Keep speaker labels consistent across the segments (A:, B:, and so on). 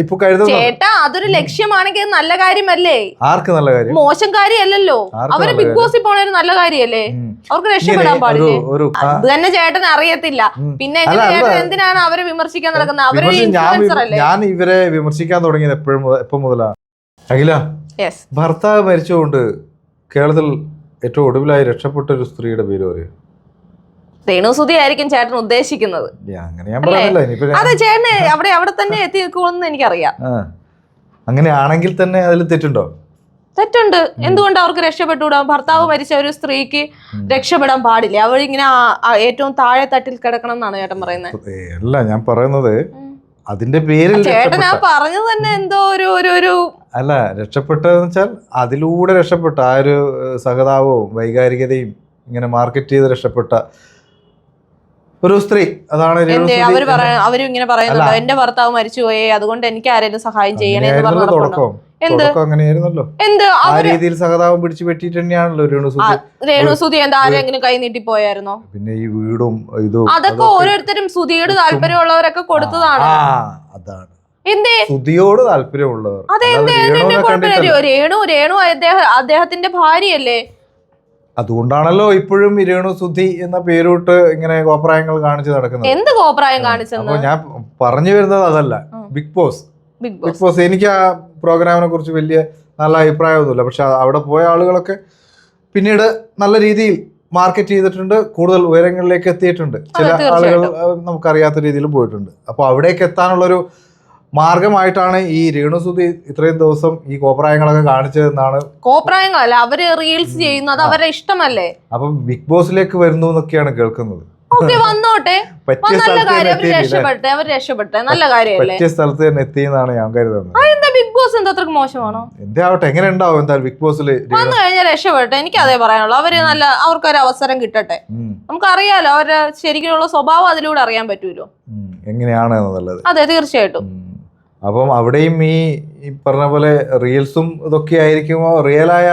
A: ഇപ്പൊ കരുതുന്നു.
B: ചേട്ടാ അതൊരു ലക്ഷ്യമാണെങ്കിൽ നല്ല കാര്യമല്ലേ?
A: ആർക്ക് നല്ല കാര്യം?
B: മോശം കാര്യമല്ലല്ലോ.
A: അവർ
B: ബിഗ് ബോസിൽ പോണ ഒരു നല്ല കാര്യമല്ലേ?
A: ഉം.
B: അവർക്ക് രക്ഷപ്പെടാൻ പാടില്ല? അത് തന്നെ ചേട്ടൻ അറിയത്തില്ല. പിന്നെ ചേട്ടൻ എന്തിനാണ് അവരെ വിമർശിക്കാൻ നടക്കുന്നത്?
A: അവർ ഞാൻ ഇവരെ വിമർശിക്കാൻ തുടങ്ങിയത് എപ്പോഴും എപ്പം മുതലാ? അഖില ഭർത്താവ് മരിച്ചുകൊണ്ട് കേരളത്തിൽ ഏറ്റവും ഒടുവിലായി രക്ഷപ്പെട്ട ഒരു സ്ത്രീയുടെ പേര് പറയും.
B: രേണുസുതി ആയിരിക്കും ചേട്ടൻ ഉദ്ദേശിക്കുന്നത്. അതെ ചേട്ടന് അവിടെ അവിടെ തന്നെ എത്തി നിൽക്കുമെന്ന് എനിക്കറിയാം.
A: അങ്ങനെയാണെങ്കിൽ തന്നെ അതിൽ തെറ്റുണ്ടോ?
B: തെറ്റുണ്ട്. എന്തുകൊണ്ട് അവർക്ക് രക്ഷപ്പെട്ടുകൂടാ? ഭർത്താവ് മരിച്ച ഒരു സ്ത്രീക്ക് രക്ഷപ്പെടാൻ പാടില്ല. അവരിങ്ങനെ ഏറ്റവും താഴെ തട്ടിൽ കിടക്കണം എന്നാണ് ചേട്ടൻ പറയുന്നത്.
A: അല്ല ഞാൻ പറയുന്നത് അതിന്റെ പേരിൽ
B: ചേട്ടൻ ആ പറഞ്ഞത് തന്നെ എന്തോ ഒരു ഒരു ഒരു
A: അല്ല രക്ഷപ്പെട്ടതെന്ന് വെച്ചാൽ അതിലൂടെ രക്ഷപ്പെട്ട ആ ഒരു സഹതാവവും സഹതാപവും വൈകാരികതയും ഇങ്ങനെ മാർക്കറ്റ് ചെയ്ത് രക്ഷപ്പെട്ട ഒരു സ്ത്രീ. അതാണ് അവർ
B: അവരും ഇങ്ങനെ പറയുന്നുണ്ടോ. എന്റെ ഭർത്താവ് മരിച്ചുപോയേ. അതുകൊണ്ട് എനിക്ക് ആരെങ്കിലും സഹായം ചെയ്യണേ എന്ന് പറഞ്ഞു എന്ത്?
A: അങ്ങനെയായിരുന്നല്ലോ.
B: എന്ത്?
A: ആ രീതിയിൽ സഹതാപം പിടിച്ചു പറ്റിയിട്ട് തന്നെയാണല്ലോ രേണുസുതി
B: രേണുസുതി എന്താ ആരെങ്കിലും കൈ നീട്ടി പോയായിരുന്നോ?
A: പിന്നെ ഈ വീടും ഇതും
B: അതൊക്കെ ഓരോരുത്തരും സുധിയുടെ താല്പര്യമുള്ളവരൊക്കെ കൊടുത്തതാണ്.
A: അതാണ്. സുതിയോട് താല്പര്യമുള്ളവർ.
B: അതെ രേണു രേണു അദ്ദേഹം അദ്ദേഹത്തിന്റെ ഭാര്യയല്ലേ?
A: അതുകൊണ്ടാണല്ലോ ഇപ്പോഴും ഈ രേണു സുധി എന്ന പേരോട്ട് ഇങ്ങനെ കോപ്രായങ്ങൾ കാണിച്ച് നടക്കുന്നത്.
B: എന്ത് കോപ്രായം
A: അപ്പൊ ഞാൻ പറഞ്ഞു വരുന്നത് അതല്ല. ബിഗ് ബോസ്
B: ബിഗ് ബോസ്
A: എനിക്ക് ആ പ്രോഗ്രാമിനെ കുറിച്ച് വലിയ നല്ല അഭിപ്രായമൊന്നുമില്ല. പക്ഷെ അവിടെ പോയ ആളുകളൊക്കെ പിന്നീട് നല്ല രീതിയിൽ മാർക്കറ്റ് ചെയ്തിട്ടുണ്ട്. കൂടുതൽ ഉയരങ്ങളിലേക്ക് എത്തിയിട്ടുണ്ട്. ചില ആളുകൾ നമുക്കറിയാത്ത രീതിയിൽ പോയിട്ടുണ്ട്. അപ്പോൾ അവിടേക്ക് എത്താനുള്ളൊരു മാർഗമായിട്ടാണ് ഈ രേണുസുതി ഇത്രയും ദിവസം ഈ കോപ്രായങ്ങളൊക്കെ കാണിച്ചതെന്നാണ്
B: കോപ്രായങ്ങളല്ല അവർ റീൽസ് ചെയ്യുന്നത് അത് അവരുടെ ഇഷ്ടമല്ലേ?
A: അപ്പം ബിഗ് ബോസിലേക്ക് വരുന്നു എന്നൊക്കെയാണ് കേൾക്കുന്നത്.
B: ഓക്കെ വന്നോട്ടെ. നല്ല
A: സ്ഥലത്ത് തന്നെ
B: കാര്യം അവർ
A: എത്തിയില്ലേ?
B: രക്ഷപ്പെട്ടെ അവർ രക്ഷപ്പെട്ടെ. നല്ല കാര്യമല്ലേ?
A: പറ്റിയ സ്ഥലത്ത് തന്നെ എത്തിയെന്നാണ് ഞാൻ കരുതുന്നത്.
B: എന്താ ബിഗ് ബോസ് എന്താ അത്രയ്ക്ക് മോശമാണോ?
A: എന്തേ ആവട്ടെ എങ്ങനെ ഉണ്ടാവും എന്തായാലും ബിഗ് ബോസിൽ
B: വന്നു കഴിഞ്ഞാൽ രക്ഷപ്പെട്ടെ എനിക്ക് അതേ പറയാനുള്ളൂ. അവർ നല്ല അവർക്കൊരു അവസരം കിട്ടട്ടെ. നമുക്കറിയാലോ അവരുടെ ശരിക്കുള്ള സ്വഭാവം അതിലൂടെ അറിയാൻ പറ്റൂലോ.
A: എങ്ങനെയാണ് എന്നുള്ളത്?
B: അതെ തീർച്ചയായിട്ടും.
A: അപ്പം അവിടെയും ഈ പറഞ്ഞ പോലെ റീൽസും ഇതൊക്കെ ആയിരിക്കുമോ റിയലായ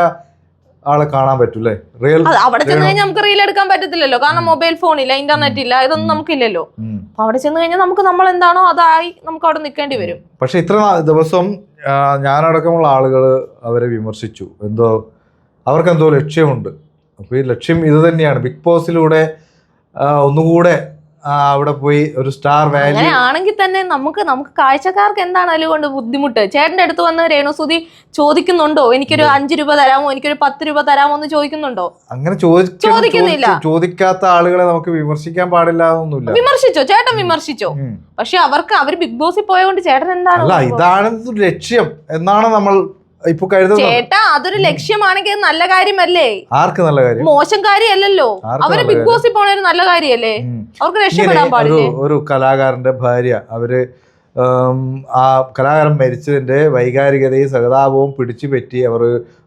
A: ആളെ കാണാൻ പറ്റൂലേ റിയൽ
B: അവിടെ ചെന്ന് കഴിഞ്ഞാൽ നമുക്ക് റീൽ എടുക്കാൻ പറ്റത്തില്ലല്ലോ. കാരണം മൊബൈൽ ഫോൺ ഇല്ല ഇന്റർനെറ്റ് ഇല്ല ഇതൊന്നും നമുക്കില്ലല്ലോ. അപ്പൊ അവിടെ ചെന്ന് കഴിഞ്ഞാൽ നമുക്ക് നമ്മൾ എന്താണോ അതായി നമുക്ക് അവിടെ നിൽക്കേണ്ടി വരും.
A: പക്ഷെ ഇത്ര ദിവസം ഞാനടക്കമുള്ള ആളുകൾ അവരെ വിമർശിച്ചു. എന്തോ അവർക്ക് എന്തോ ലക്ഷ്യമുണ്ട്. അപ്പോൾ ഈ ലക്ഷ്യം ഇത് തന്നെയാണ്. ബിഗ് ബോസിലൂടെ ഒന്നുകൂടെ അവിടെ പോയി ഒരു സ്റ്റാർ വാല്യൂ
B: അങ്ങനെയാണെങ്കിൽ തന്നെ നമുക്ക് നമുക്ക് കാഴ്ചക്കാർക്ക് എന്താണ് അതുകൊണ്ട് ബുദ്ധിമുട്ട്? ചേട്ടന്റെ അടുത്ത് വന്ന് രേണുസുതി ചോദിക്കുന്നുണ്ടോ? എനിക്കൊരു അഞ്ചു രൂപ തരാമോ? എനിക്കൊരു പത്ത് രൂപ തരാമോ എന്ന് ചോദിക്കുന്നുണ്ടോ?
A: അങ്ങനെ
B: ചോദിക്കുന്നില്ല.
A: ചോദിക്കാത്ത ആളുകളെ നമുക്ക് വിമർശിക്കാൻ പാടില്ല എന്നൊന്നുമില്ല.
B: വിമർശിച്ചോ? ചേട്ടൻ വിമർശിച്ചോ. പക്ഷെ അവർക്ക് അവർ ബിഗ് ബോസിൽ പോയതുകൊണ്ട് ചേട്ടൻ എന്താണ്
A: ഇതാണ് ലക്ഷ്യം. എന്നാണ് നമ്മൾ ഇപ്പൊ
B: ചേട്ടാ അതൊരു ലക്ഷ്യമാണെങ്കിൽ നല്ല കാര്യമല്ലേ?
A: ആർക്ക് നല്ല കാര്യം?
B: മോശം കാര്യമല്ലല്ലോ.
A: അവർ
B: ബിഗ് ബോസിൽ പോണ ഒരു നല്ല കാര്യല്ലേ
A: ഉം.
B: അവർക്ക് രക്ഷപ്പെടാൻ പാടില്ലേ?
A: ഒരു കലാകാരന്റെ ഭാര്യ അവർ ആ കലാകാരൻ മരിച്ചതിന്റെ വൈകാരികതയും സഹതാപവും പിടിച്ചു പറ്റി അവർ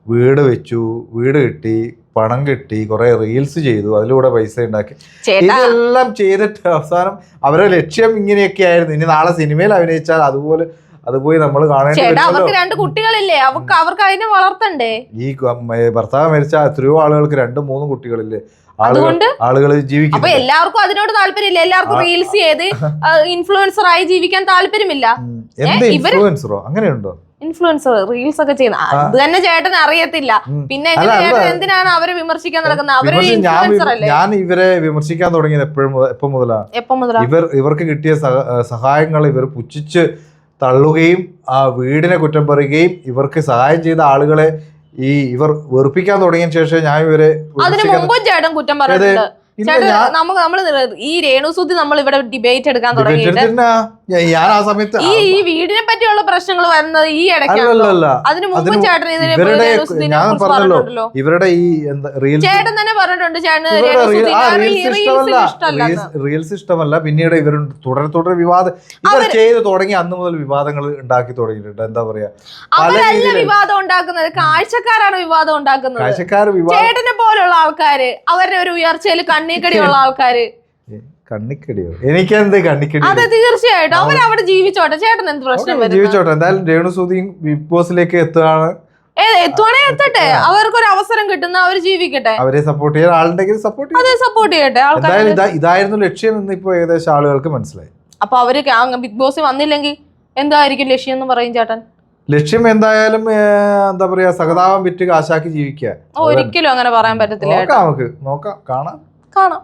A: വീട് വെച്ചു വീട് കിട്ടി പണം കിട്ടി കുറെ റീൽസ് ചെയ്തു അതിലൂടെ പൈസ ഉണ്ടാക്കി. ഇതെല്ലാം ചെയ്തിട്ട് അവസാനം അവരുടെ ലക്ഷ്യം ഇങ്ങനെയൊക്കെ ആയിരുന്നു. ഇനി നാളെ സിനിമയിൽ അഭിനയിച്ചാൽ അതുപോലെ അത് പോയി നമ്മൾ കാണേണ്ടി
B: അവർക്ക് രണ്ട് കുട്ടികളില്ലേ? അവർക്ക് അവർക്ക് അതിനെ വളർത്തണ്ടേ?
A: ഈ ഭർത്താവ് മരിച്ച എത്രയോ ആളുകൾക്ക് രണ്ടും മൂന്നും കുട്ടികളില്ലേ?
B: അതുകൊണ്ട്?
A: ആളുകൾ
B: അപ്പൊ
A: ജീവിക്കുന്നു
B: എല്ലാവർക്കും അതിനോട് താല്പര്യമില്ല. എല്ലാവർക്കും റീൽസ് ചെയ്ത് ഇൻഫ്ലുവൻസർ ആയി ജീവിക്കാൻ താല്പര്യമില്ല.
A: ഇൻഫ്ലുവൻസറോ അങ്ങനെയുണ്ടോ?
B: ഇൻഫ്ലുവൻസർ റീൽസ് ഒക്കെ ചെയ്യുന്ന. അത് തന്നെ ചേട്ടൻ അറിയത്തില്ല. പിന്നെ ചേട്ടൻ എന്തിനാണ് അവരെ വിമർശിക്കാൻ നടക്കുന്നത്?
A: അവരെ ഞാൻ
B: ഇൻഫ്ലുവൻസർ അല്ലേ?
A: ഞാൻ ഇവരെ വിമർശിക്കാൻ തുടങ്ങിയത് എപ്പോഴും എപ്പോ മുതലാ?
B: എപ്പോ മുതലാ?
A: ഇവർ ഇവർക്ക് കിട്ടിയ സഹ- സഹായങ്ങൾ ഇവർ പുച്ഛിച്ച് തള്ളുകയും ആ വീടിനെ കുറ്റം പറയുകയും ഇവർക്ക് സഹായം ചെയ്ത ആളുകളെ ഈ ഇവർ വെറുപ്പിക്കാൻ തുടങ്ങിയ ശേഷം ഞാൻ ഇവരെ
B: അതിന്
A: വിമർശിക്കാൻ-
B: മുമ്പും ചേട്ടൻ കുറ്റം നമുക്ക് നമ്മൾ ഈ രേണുസൂതി നമ്മൾ ഇവിടെ ഡിബേറ്റ് എടുക്കാൻ തുടങ്ങിയിട്ട്?
A: ഞാൻ ആ സമയത്ത്
B: ഈ ഈ വീടിനെ പറ്റിയുള്ള പ്രശ്നങ്ങൾ വരുന്നത് ഈ
A: ഇവരുടെ ഞാൻ പറഞ്ഞല്ലോ. ഇവരുടെ ഈ റിയൽ
B: ചേട്ടൻ തന്നെ പറഞ്ഞിട്ടുണ്ട്
A: റീൽസ് ഇഷ്ടമല്ല. പിന്നീട് ഇവർ തുടരെ തുടരെ വിവാദം ഇവർ ചെയ്ത് തുടങ്ങി അന്ന് മുതൽ വിവാദങ്ങൾ ഉണ്ടാക്കി തുടങ്ങിയിട്ടുണ്ട്. എന്താ പറയാ?
B: അവരല്ല വിവാദം ഉണ്ടാക്കുന്നത്. കാഴ്ചക്കാരാണ് വിവാദം ഉണ്ടാക്കുന്നത്.
A: കാഴ്ചക്കാർ വിവാദം
B: ചേട്ടനെ പോലുള്ള ആൾക്കാര് അവരുടെ ഒരു ഉയർച്ചയിൽ കണ്ണീക്കടിയുള്ള ആൾക്കാര്.
A: കണ്ണിക്കടിയോ? എനിക്കെന്ത് കണ്ണിക്കടി
B: അതെ തീർച്ചയായിട്ടും. അവിടെ ജീവിച്ചോട്ടെ. ചേട്ടൻ എന്ത് പ്രശ്നം
A: ജീവിച്ചോട്ടെ. എന്തായാലും രേണുസൂതിയും ബിഗ് ബോസിലേക്ക് എത്തുകയാണ്
B: എത്തുവാണേ എത്തട്ടെ. അവർക്കൊരു അവസരം കിട്ടുന്ന അവർ ജീവിക്കട്ടെ.
A: അവരെ സപ്പോർട്ട് ചെയ്യാൻ ആളുണ്ടെങ്കിൽ സപ്പോർട്ട്
B: അതെ സപ്പോർട്ട് ചെയ്യട്ടെ. ആൾക്കാർ
A: ഇതായിരുന്നു ലക്ഷ്യം എന്ന് ഇപ്പൊ ഏകദേശം ആളുകൾക്ക് മനസ്സിലായി.
B: അപ്പൊ അവർ ബിഗ് ബോസ് വന്നില്ലെങ്കിൽ എന്തായിരിക്കും ലക്ഷ്യം എന്ന് പറയും ചേട്ടൻ?
A: ലക്ഷ്യം എന്തായാലും എന്താ പറയാ സഹതാപം വിറ്റ് കാശാക്കി ജീവിക്കുക.
B: ഒരിക്കലും അങ്ങനെ പറയാൻ പറ്റത്തില്ല
A: നമുക്ക്. നോക്കാം. കാണാം.
B: കാണാം.